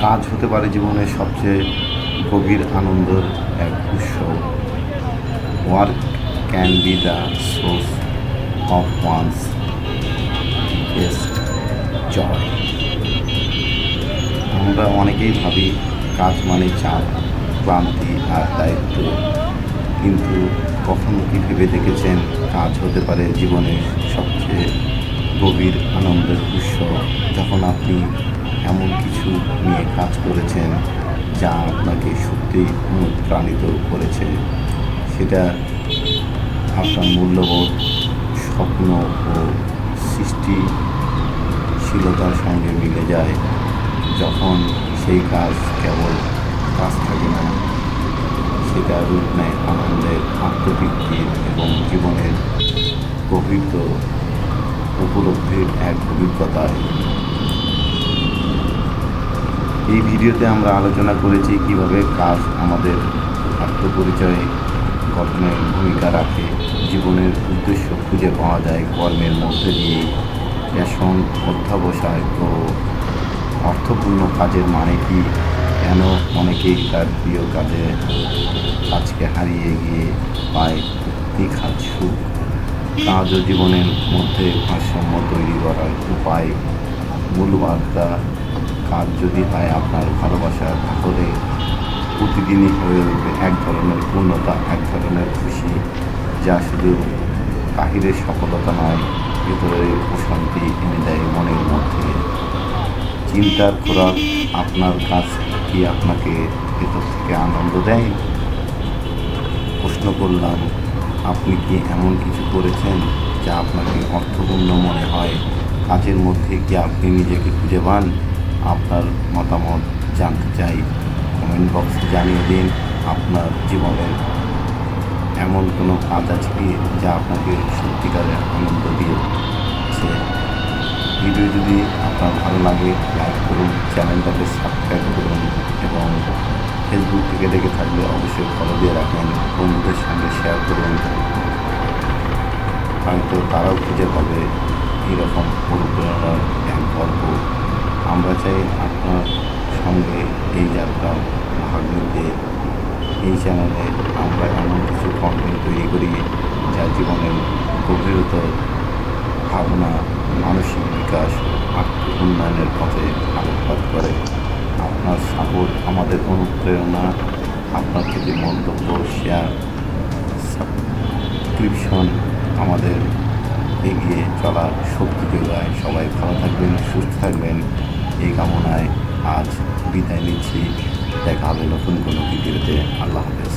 কাজ হতে পারে জীবনের সবচেয়ে গভীর আনন্দের এক উৎসব work can be the source of one's best joy আমরা অনেকেই ভাবি কাজ মানে চাপ, ক্লান্তি আর দায়িত্ব। কিন্তু কখনো কি ভেবে দেখেছেন কাজ হতে পারে জীবনের সবচেয়ে গভীর আনন্দের উৎস? যখন আপনি এমন কিছু নিয়ে কাজ করেছেন যা আপনাকে সত্যি অনুপ্রাণিত করেছে। সেটা আপনার মূল্যবোধ, স্বপ্ন ও সৃষ্টিশীলতার সঙ্গে মিলে যায়। যখন সেই কাজ কেবল কাজ থাকে না, সেটা রূপ নেয় আনন্দের আত্মতৃপ্তির এবং জীবনের গভীর উপলব্ধির এক অভিজ্ঞতায়। এই ভিডিওতে আমরা আলোচনা করেছি কীভাবে কাজ আমাদের আত্মপরিচয়, গঠনের ভূমিকা রাখে, জীবনের উদ্দেশ্য খুঁজে পাওয়া যায়, কর্মের মধ্যে দিয়ে প্যাশন অধ্যাবসায় ও অর্থপূর্ণ কাজের মানে কি, কেন অনেকেই তার প্রিয় কাজে কাজকে হারিয়ে গিয়ে পায় নিখাত সুখ। কাজ ও জীবনের মধ্যে ভারসাম্য তৈরি করার উপায় মূল বার্তা কাজ যদি হয় আপনার ভালোবাসা তাহলে প্রতিদিনই হয়ে উঠবে। এক ধরনের পূর্ণতা, এক ধরনের খুশি, যা শুধু বাহিরের সফলতা নয় ভিতরের প্রশান্তি এনে দেয় মনের মধ্যে। চিন্তার খোরাক আপনার কাজ কি আপনাকে ভেতর থেকে আনন্দ দেয়? প্রশ্ন করলাম, আপনি কি এমন কিছু করেছেন যা আপনাকে অর্থপূর্ণ মনে হয়? কাজের মধ্যে কি আপনি নিজেকে খুঁজে পান, আপনার মতামত জানতে চাই কমেন্ট বক্সে জানিয়ে দিন আপনার জীবনের এমন কোনো কাজ আছে কি যা আপনাকে সত্যিকারের আনন্দ দিয়েছে। ভিডিও যদি আপনার ভালো লাগে লাইক করুন চ্যানেলটাকে সাবস্ক্রাইব করুন এবং ফেসবুক থেকে দেখে থাকলে অবশ্যই ফলো দিয়ে রাখবেন, বন্ধুদের সঙ্গে শেয়ার করুন। হয়তো তারাও খুঁজে পাবে চাই আপনার সঙ্গে এই যাত্রা ভাগ নিতে। এই চ্যানেলে আমরা এমন কিছু কন্টেন্ট তৈরি করি যা জীবনের গভীরতর ভাবনা, মানসিক বিকাশ আত্ম উন্নয়নের পথে আলোকপাত করে। আপনার সাপোর্ট আমাদের অনুপ্রেরণা, আপনার থেকে মন্তব্য শেয়ার সাবস্ক্রিপশন আমাদের এগিয়ে চলার শক্তি যোগায়। সবাই ভালো থাকবেন, সুস্থ থাকবেন। এই কামনায় আজ বিদায় নিচ্ছি। দেখা হবে নতুন কোনো ভিডিওতে। আল্লাহ হাফেজ।